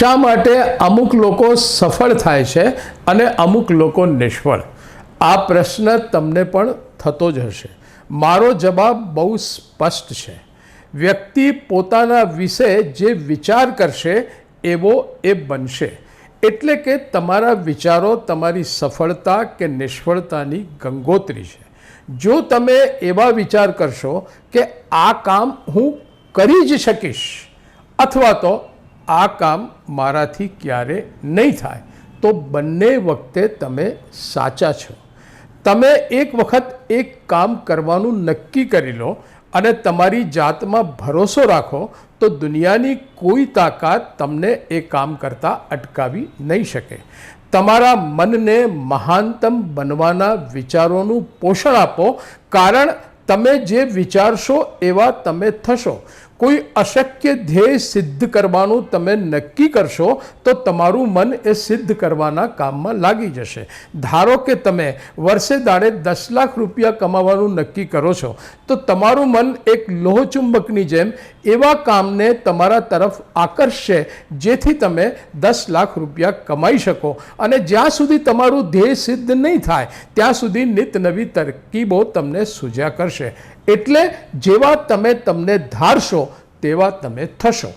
શા માટે અમુક લોકો સફળ થાય છે અને અમુક લોકો નિષ્ફળ? આ પ્રશ્ન તમને પણ થતો જ હશે. મારો જવાબ બહુ સ્પષ્ટ છે. વ્યક્તિ પોતાના વિશે જે વિચાર કરશે, એવો એ બનશે. એટલે કે તમારા વિચારો તમારી સફળતા કે નિષ્ફળતાની ગંગોત્રી છે. જો તમે એવા વિચાર કરશો કે આ કામ હું કરી જ શકીશ, અથવા તો આ કામ મારાથી ક્યારે નહીં થાય. તો બંને વખતે તમે સાચા છો. તમે એક વખત એક કામ કરવાનું નક્કી કરી લો અને તમારી જાતમાં ભરોસો રાખો તો દુનિયાની કોઈ તાકાત તમને એ કામ કરતાં અટકાવી નહીં શકે. તમારા મનને મહાનતમ બનવાના વિચારોનું પોષણ આપો, કારણ તમે જે વિચારશો એવા તમે થશો. કોઈ અશક્ય ધ્યેય સિદ્ધ કરવાનું તમે નક્કી કરશો, તો તમારું મન એ સિદ્ધ કરવાના કામમાં લાગી જશે. ધારો કે તમે વર્ષે દાડે દસ લાખ રૂપિયા કમાવાનું નક્કી કરો છો, તો તમારું મન એક લોહચુંબકની જેમ એવા કામને તમારા તરફ આકર્ષશે, જેથી તમે દસ લાખ રૂપિયા કમાઈ શકો. અને જ્યાં સુધી તમારું ધ્યેય સિદ્ધ નહીં થાય, ત્યાં સુધી નિત નવી તરકીબો તમને સૂજ્યા કરશે. એટલે જેવા તમે તમને ધારશો તેવા તમે થશો.